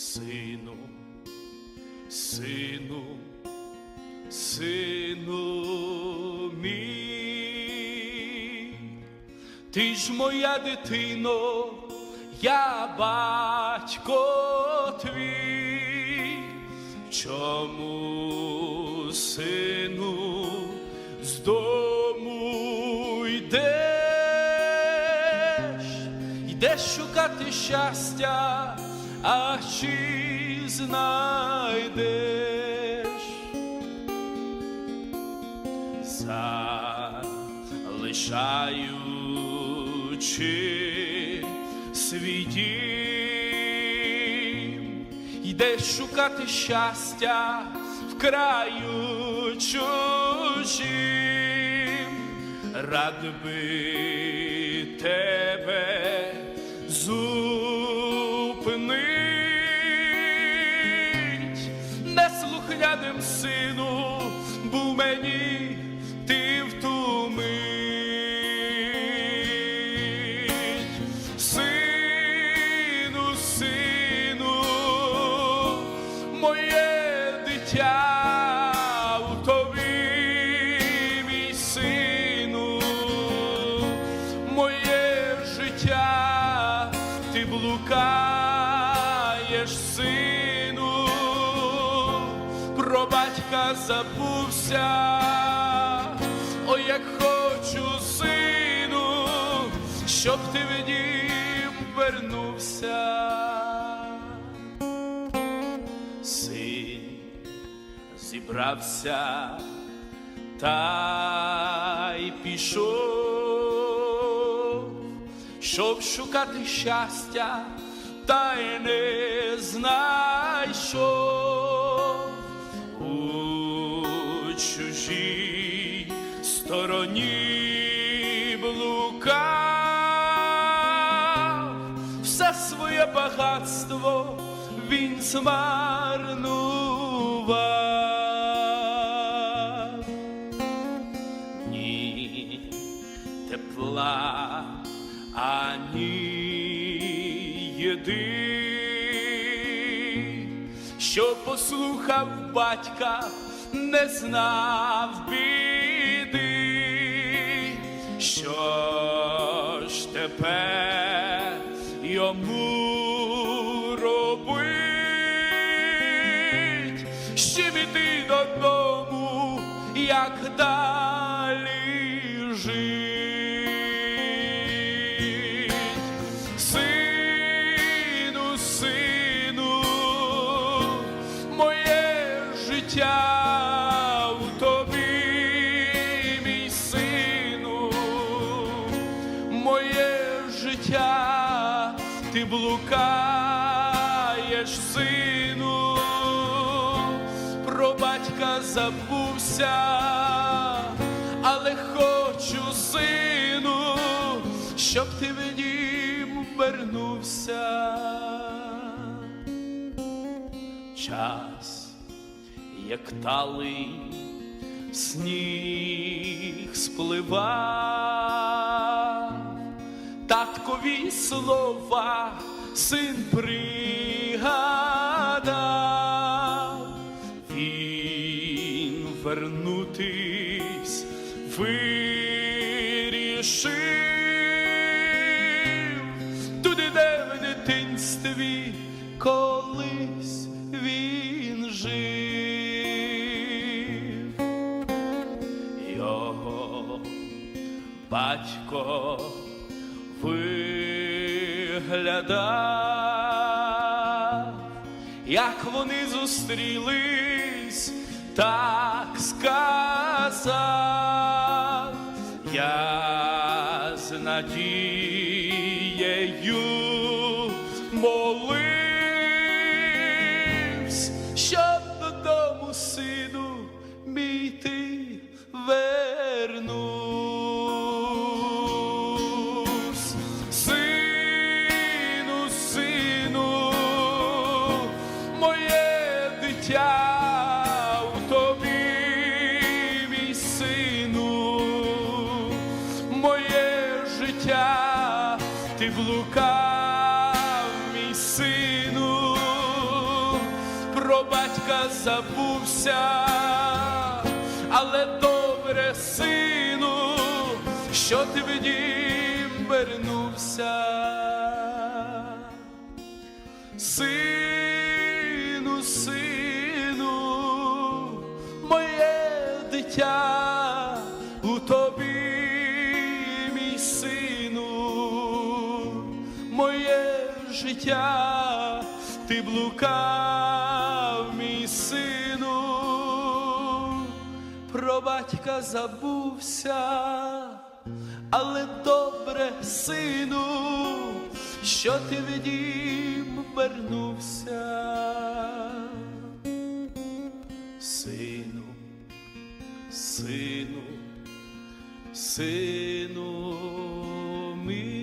сину, сину мій, ти ж моя дитино, я батько твій, чому сину з дому йдеш, йдеш шукати щастя, а чи знайдеш? залишаючи свій дім, йдеш шукати щастя в краю чужим, рад би тебе зупинить, неслухняним сину, був мені про батька забувся. Ой, як хочу, сину, щоб ти в вернувся. Син зібрався та й пішов, щоб шукати щастя, та й не знайшов чужій стороні блукав, все своє багатство він змарнував. Ні тепла, ані єди, що послухав батька, не знав біди, що ж тепер йому робить, ще іти додому, як далі ти блукаєш, сину, про батька забувся, але хочу, сину, щоб ти дім вернувся. Час, як талий сніг спливав, таткові слова син пригадав, він вернутись вирішив туди, де в дитинстві колись він жив. Його батько виглядав, як вони зустрілись, так сказав, я з надією моливсь, життя, ти блукав, мій сину, про батька забувся, але добре, сину, що ти в дім вернувся. Сину, життя, ти блукав, мій сину, про батька забувся, але добре, сину, що ти в вернувся. Сину, сину, сину мій.